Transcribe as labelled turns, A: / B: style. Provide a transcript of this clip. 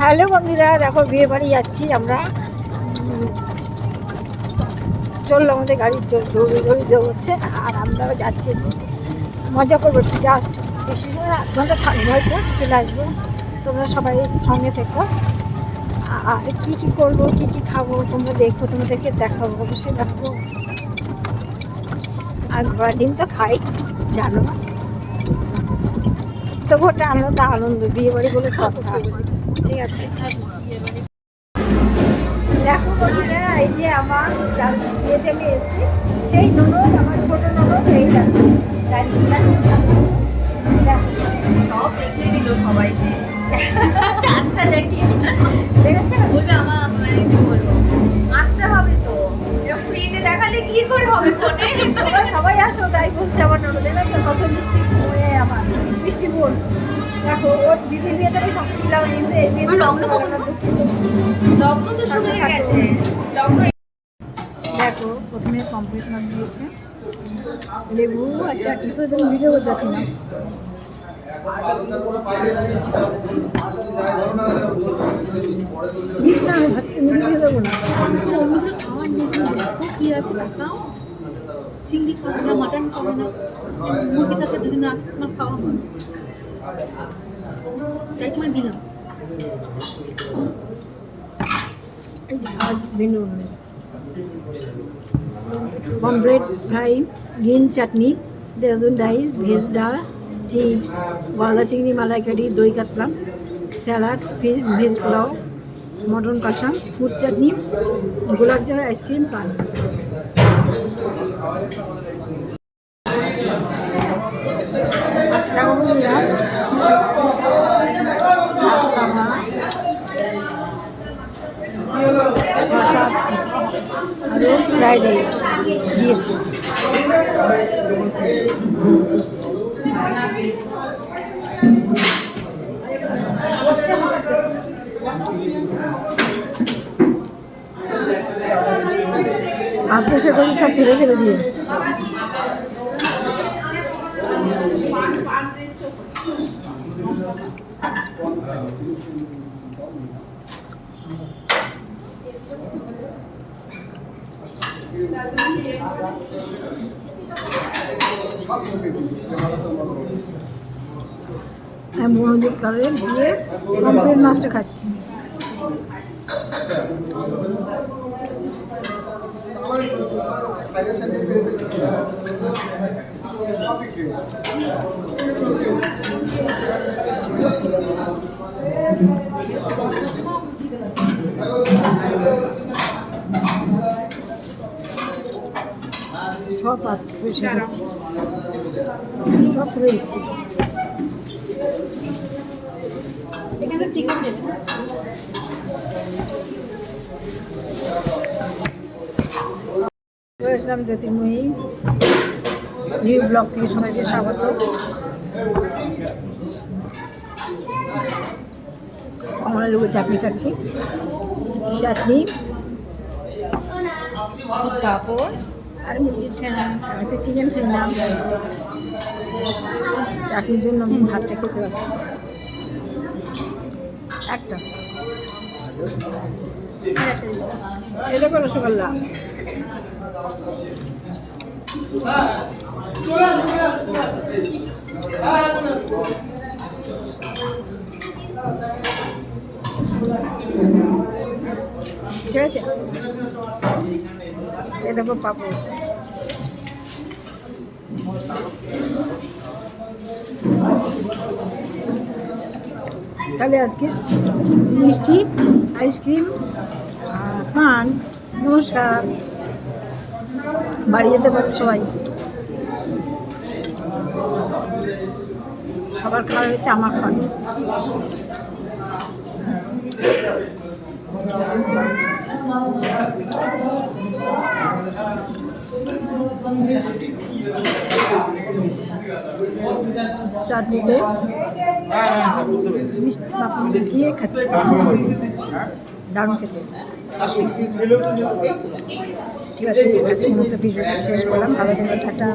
A: Hello বন্ধুরা দেখো বিয়ে বাড়ি যাচ্ছি আমরা। চলল আমাদের গাড়ির জো- দৌড়ে দৌড়ে দৌড়চ্ছে আর আমরাও যাচ্ছি। মজা করব একটু জাস্ট বেশি সময় আধ ঘণ্টা থাকব হয়তো চলে আসব। তোমরা সবাই সঙ্গে থেকো। আর কী কী করব কী কী খাব তোমরা দেখো তোমাদেরকে দেখাবো অবশ্যই দেখাবো। আর ঘোড়া ডিম তো খাই জানো। তবু ওটা আমরা তো আনন্দ বিয়ে বাড়ি বলে কথা ঠিক আছে। দেখো বন্ধুরা এই যে আমার বিয়েতে আমি এসেছি সেই ননদ আমার ছোট ননদ এই দেখো দাঁড়িয়ে দেখো। দেখো।
B: সব দেখে দিল সবাইকে। রাস্তা দেখিয়ে দিল।
A: দেখেছ?
B: বলবে আমার মানে কি বলব? আসতে হবে তো। ফ্রিতে দেখালে কি করে হবে ফোনে
A: সবাই আসো তাই বলছে আমার ননদ। দেখেছ? কত মিষ্টি। মিষ্টি বোন দেখো ওর দিদির আমি সব ছিলাম কিন্তু এই
B: আমার লগ্ন। লগ্ন তো শুরু হয়ে গেছে। লগ্ন
A: দেখো প্রথমে কমপ্লিট মাছ দিয়েছে। লেবু আর চাটনি তো যেন ভিডিও করতে যাচ্ছি না। দিস না আমি ভাত মুড়ি দিয়ে দেবো না।
B: কি আছে দেখাও। চিংড়ি খাবে না মাটন খাবে না, মুরগি থাকে দুদিন আগে তোমার খাওয়া হয় তাই তোমায় দিলাম।
A: Pomfret fry green chutney Dehradun rice veg ডাল চিপস গলদা চিংড়ি মালাইকারি দই কাতলা স্যালাড ভেজ পোলাও মটন কষা ফুড চাটনি গোলাপ জামের আইসক্রিম পান ফ্রাইড রাইস দিয়েছি। আর তো সে করছে সব ফেলে ফেলে দিয়ে। আমি মনোযোগ করে দিয়ে কমপ্লিট মাছটা খাচ্ছি। সব পাত পরিষ্কার করছি সব করে দিচ্ছি
B: এখানে চিকেন দেবে
A: করেছিলাম জ্যোতির্ময়ী নিউ ব্লক থেকে সবাইকে স্বাগত। কমলা লেবু চাটনি খাচ্ছি। চাটনি, পাঁপড় আর মুরগির ঠ্যাং হয়তো চিকেন খাইলাম চাটনির জন্য আমি ভাতটা খেতে পারছি একটা। রসগোল্লা ঠিক আছে এ দেখো পাপড় তাহলে আজকে মিষ্টি আইসক্রিম পান নমস্কার। বাড়ি যেতে পারো সবাই। সবার খাওয়া হয়েছে আমার খাওয়া চাটনিতে মিষ্টি দিয়ে খাচ্ছি। দারুণ খেতে। ঠিক আছে শেষ করলাম। ভালো থাকো টাটা।